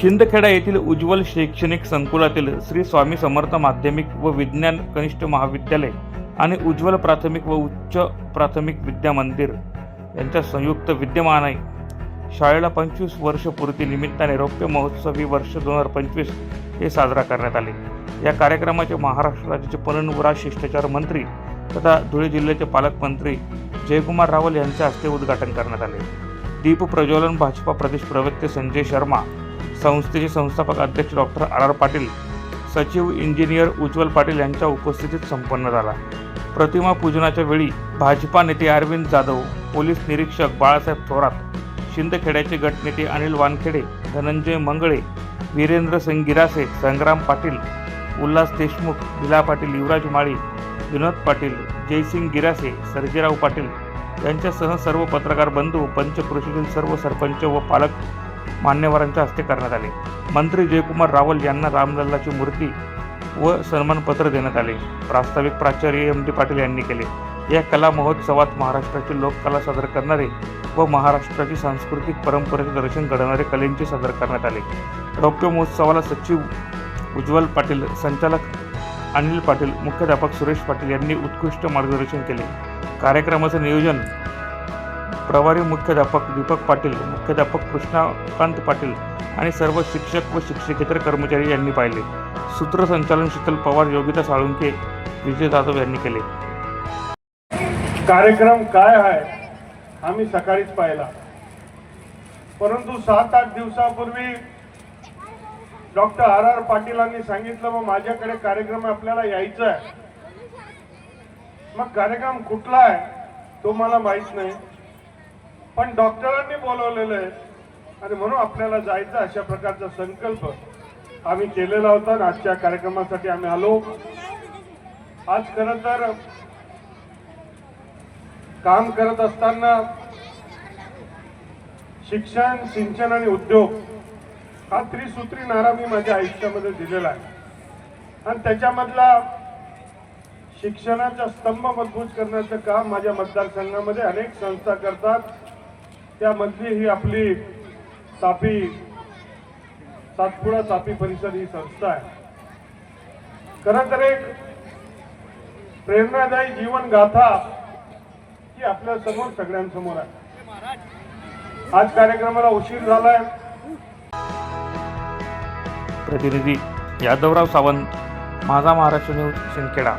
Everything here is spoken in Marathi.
शिंदखेडा येथील उज्ज्वल शैक्षणिक संकुलातील श्री स्वामी समर्थ माध्यमिक व विज्ञान कनिष्ठ महाविद्यालय आणि उज्ज्वल प्राथमिक व उच्च प्राथमिक विद्या मंदिर यांच्या संयुक्त विद्यमाने शाळेला पंचवीस वर्ष पूर्ती निमित्ताने रौप्य महोत्सवी वर्ष दोन हजार पंचवीस हे साजरा करण्यात आले. या कार्यक्रमाचे महाराष्ट्र राज्याचे परनवरा शिष्टाचार मंत्री तथा धुळे जिल्ह्याचे पालकमंत्री जयकुमार रावल यांच्या हस्ते उद्घाटन करण्यात आले. दीप प्रज्वलन भाजपा प्रदेश प्रवक्ते संजय शर्मा संस्थेचे संस्थापक अध्यक्ष डॉक्टर आर आर पाटील सचिव इंजिनियर उज्ज्वल पाटील यांच्या उपस्थितीत संपन्न झाला. प्रतिमा पूजनाच्या वेळी भाजपा नेते अरविंद जाधव पोलीस निरीक्षक बाळासाहेब थोरात शिंदखेड्याचे गटनेते अनिल वानखेडे धनंजय मंगळे वीरेंद्र सिंग गिरासे संग्राम पाटील उल्हास देशमुख विला पाटील युवराज माळी विनोद पाटील जयसिंग गिरासे सर्जेराव पाटील यांच्यासह सर्व पत्रकार बंधू पंचकृषीतील सर्व सरपंच व पालक मान्यवरांच्या हस्ते करण्यात आले. मंत्री जयकुमार रावल यांना रामलल्लाची मूर्ती व सन्मानपत्र देण्यात आले. प्रास्ताविक प्राचार्य एम डी पाटील यांनी केले. या कला महोत्सवात महाराष्ट्राची लोककला सादर करणारे व महाराष्ट्राची सांस्कृतिक परंपरेचे दर्शन घडवणारे कलेंचे सादर करण्यात आले. रौप्य महोत्सवाला सचिव उज्ज्वल पाटील संचालक अनिल पाटील मुख्याध्यापक सुरेश पाटील यांनी उत्कृष्ट मार्गदर्शन केले. कार्यक्रमाचे नियोजन प्रभारी मुख्याध्यापक दीपक पाटील मुख्याध्यापक कृष्णाकांत पाटील आणि सर्व शिक्षक व शिक्षकेतर कर्मचारी यांनी पाहिले. सूत्रसंचालन शीतल पवार योगिता साळुंके विजय जाधव यांनी केले. कार्यक्रम काय आहे आम्ही सकाळीच पाहिला. परंतु सात आठ दिवसापूर्वी डॉक्टर आर आर पाटीलांनी सांगितलं मग माझ्याकडे कार्यक्रम आपल्याला यायचा आहे. मग कार्यक्रम कुठला आहे तो मला माहीत नाही. पण डॉक्टरांनी बोलवलेलं आहे. आणि म्हणून आपल्याला जायचं अशा प्रकारचा संकल्प आम्ही केलेला होता आणि आजच्या कार्यक्रमासाठी आम्ही आलो. आज खरं तर काम करत असताना शिक्षण सिंचन आणि उद्योग हा त्रिसूत्री नारा मी माझ्या आयुष्यामध्ये दिलेला आहे. आणि त्याच्यामधला शिक्षणाचा स्तंभ मजबूत करण्याचं काम माझ्या मतदारसंघामध्ये अनेक संस्था करतात. त्यामधली ही आपली तापी सातपुडा तापी परिषद ही संस्था आहे. खरं तर एक प्रेरणादायी जीवन गाथा ही आपल्यासमोर सगळ्यांसमोर आहे. आज कार्यक्रमाला उशीर झालाय. प्रतिनिधी यादवराव सावंत माझा महाराष्ट्र न्यूज शिंदखेडा.